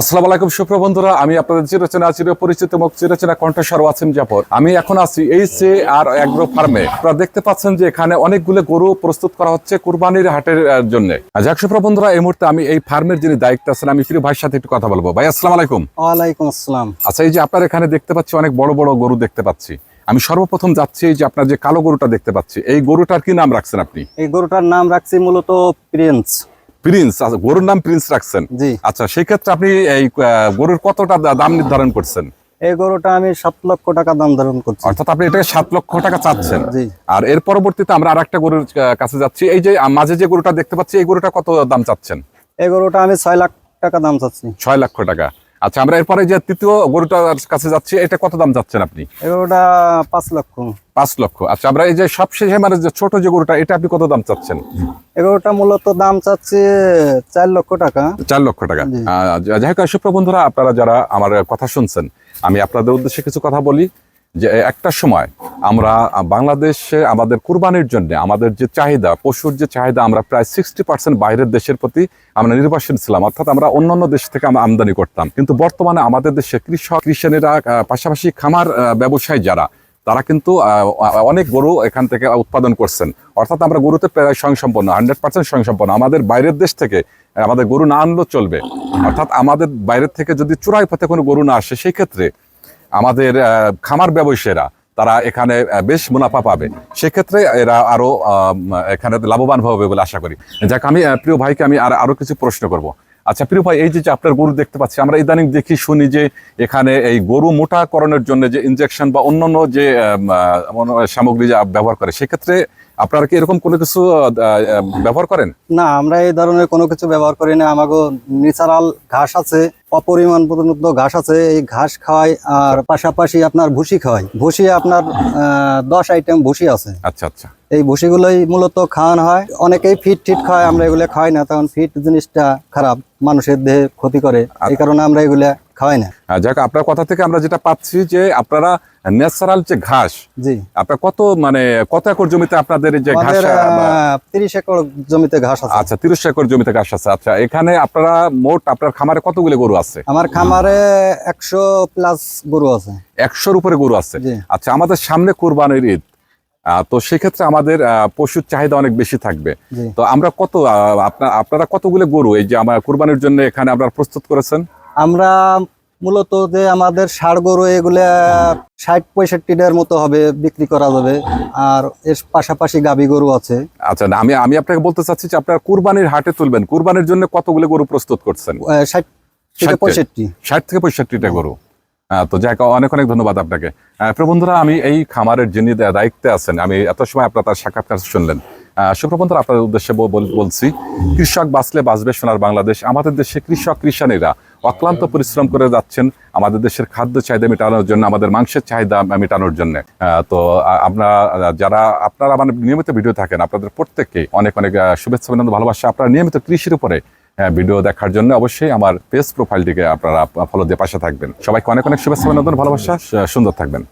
আসসালামু আলাইকুম সুপ্র বন্ধুরা। আমি আপনাদের চিরচেনা চির পরিচিত মুখ চিরচেনা কণ্ঠস্বর ওয়াসিম জাফর। আমি এখন আছি এই সে আর অ্যাগ্রো ফার্মে আপনারা দেখতে পাচ্ছেন যে এখানে অনেকগুলো গরু প্রস্তুত করা হচ্ছে কুরবানির হাটের জন্য। যাক সুপ্র বন্ধুরা এই মুহূর্তে আমি এই ফার্মের যিনি দায়িত্ব আছেন আমি প্রিয় ভাইয়ের সাথে একটু কথা বলব। ভাই আসসালামু আলাইকুম। ওয়ালাইকুম আসসালাম। আচ্ছা এই যে আপনার এখানে দেখতে পাচ্ছি অনেক বড় বড় গরু দেখতে পাচ্ছি। আমি সর্বপ্রথম যাচ্ছি এই যে আপনার যে কালো গরুটা দেখতে পাচ্ছি। এই গরুটার কি নাম রাখছেন আপনি? এই গরুটার নাম রাখছি মূলত প্রিন্স। প্রিন্স আচ্ছা গরুর নাম প্রিন্স রাখছেন। জি। আচ্ছা সেই ক্ষেত্রে আপনি এই গরুর কতটা দাম নির্ধারণ করছেন? এই গরুটা আমি সাত লক্ষ টাকা দাম ধারণ করছি। অর্থাৎ আপনি এটাকে সাত লক্ষ টাকা চাচ্ছেন। জি। আর এর পরবর্তীতে আমরা আর একটা গরুর কাছে যাচ্ছি। এই যে মাঝে যে গরুটা দেখতে পাচ্ছি এই গরুটা কত দাম চাচ্ছেন? এই গরুটা আমি ছয় লাখ টাকা দাম চাচ্ছি। ছয় লক্ষ টাকা। আচ্ছা আমরা এরপরে যে তৃতীয় গরুটার কাছে যাচ্ছি এটা কত দাম যাচ্ছেন আপনি? ওটা পাঁচ লক্ষ। পাঁচ লক্ষ। আচ্ছা আমরা এই যে সবশেষে মানে যে ছোট যে গরুটা এটা আপনি কত দাম চাচ্ছেন? এগারোটা গরুটা মূলত দাম চাচ্ছে চার লক্ষ টাকা। চার লক্ষ টাকা। যাই হোক সুপ্র বন্ধুরা আপনারা যারা আমার কথা শুনছেন আমি আপনাদের উদ্দেশ্যে কিছু কথা বলি। যে একটা সময় আমরা বাংলাদেশে আমাদের কুরবানির জন্য আমাদের যে চাহিদা, পশুর যে চাহিদা আমরা প্রায় সিক্সটি পার্সেন্ট বাইরের দেশের প্রতি আমরা নির্ভরশীল ছিলাম, অর্থাৎ আমরা অন্যান্য দেশ থেকে আমরা আমদানি করতাম। কিন্তু বর্তমানে আমাদের দেশে কৃষক, কৃষানেরা পাশাপাশি খামার ব্যবসায়ী যারা, তারা কিন্তু অনেক গরু এখান থেকে উৎপাদন করছেন। অর্থাৎ আমরা গরুতে প্রায় স্বয়ংসম্পন্ন হান্ড্রেড পার্সেন্ট স্বয়ংসম্পন্ন আমাদের বাইরের দেশ থেকে, আমাদের গরু না আনলেও চলবে। অর্থাৎ আমাদের বাইরের থেকে যদি চূড়াই পথে কোনো গরু না আসে, সেই ক্ষেত্রে আমাদের খামার ব্যবসায়ীরা, তারা এখানে বেশ মুনাফা পাবে। সেক্ষেত্রে এরা আরও এখানে লাভবান হবে বলে আশা করি। যাক, আমি প্রিয় ভাইকে আমি আর আরও কিছু প্রশ্ন করব। আচ্ছা প্রিয় ভাই, এই যে আপনার গরু দেখতে পাচ্ছি, আমরা ইদানিং দেখি, শুনি যে এখানে এই গরু মোটাকরণের জন্য যে ইনজেকশন বা অন্যান্য যে সামগ্রী যা ব্যবহার করে, সেক্ষেত্রে আপনারা কি এরকম কোনো কিছু ব্যবহার করেন? না আমরা এই ধরনের কোনো কিছু ব্যবহার করি না। আমাকে ন্যাচারাল ঘাস আছে অপরিমাণ পর্যন্ত ঘাস আছে। এই ঘাস খাওয়াই আর পাশাপাশি আপনার ভুসি খাওয়াই ভুসি আপনার দশ আইটেম ভুসি আছে। আচ্ছা আচ্ছা। এই ভুসিগুলোই মূলত খাওয়ানো হয়। অনেকেই ফিট টিট খায় আমরা এগুলো খাই না তখন ফিট জিনিসটা খারাপ মানুষের দেহে ক্ষতি করে। এই কারণে আমরা এগুলা খাওয়াই না। যাক আপনার কথা থেকে আমরা যেটা পাচ্ছি যে আপনারা ন্যাচারাল যে ঘাস জি। আপনার কত মানে কত একর জমিতে আপনাদের যে ঘাস তিরিশ একর জমিতে ঘাস আছে। আচ্ছা তিরিশ একর জমিতে ঘাস আছে। আচ্ছা এখানে আপনারা মোট আপনার খামারে কতগুলো গরু আছে? আমার খামারে একশো প্লাস গরু আছে। একশোর উপরে গরু আছে। আচ্ছা আমাদের সামনে কোরবানির ঈদ। তো সেক্ষেত্রে আমাদের পশুর চাহিদা অনেক বেশি থাকবে। তো আমরা কত আপনার আপনারা কতগুলো গরু এই যে আমার কোরবানির জন্য এখানে আপনারা প্রস্তুত করেছেন? আমরা মূলত যে আমাদের ষাড় গরু এগুলা ষাট পঁয়ষট্টিটার মতো হবে বিক্রি করা যাবে। আর এর পাশাপাশি গাবি গরু আছে। আচ্ছা না আমি আমি আপনাকে বলতে চাচ্ছি যে আপনার কুরবানির হাটে তুলবেন। কুরবানির জন্য কতগুলো গরু প্রস্তুত করছেন? ষাট থেকে পঁয়ষট্টি। ষাট থেকে পঁয়ষট্টিটা গরু। তো যাই অনেক অনেক ধন্যবাদ আপনাকে। আহ, প্রিয় বন্ধুরা আমি এই খামারের যিনি দায়িত্বে আছেন আমি এত সময় আপনার তার সাক্ষাৎকার শুনলেন। বন্ধুরা আপনাদের উদ্দেশ্যে বল- বল- বলছি, কৃষক বাঁচলে বাঁচবে সোনার বাংলাদেশ। আমাদের দেশে কৃষক কৃষানীরা অক্লান্ত পরিশ্রম করে যাচ্ছেন আমাদের দেশের খাদ্য চাহিদা মেটানোর জন্য, আমাদের মাংসের চাহিদা মেটানোর জন্য। তো আপনারা যারা, আপনারা মানে নিয়মিত ভিডিও থাকেন, আপনাদের প্রত্যেককে অনেক অনেক শুভেচ্ছা অভিনন্দন ভালোবাসা। আপনারা নিয়মিত কৃষির উপরে ভিডিও দেখার জন্য অবশ্যই আমার পেজ প্রোফাইলটিকে আপনারা ফলো দিয়ে পাশে থাকবেন। সবাইকে অনেক অনেক শুভেচ্ছা অভিনন্দন, ভালোবাসা সুন্দর থাকবেন।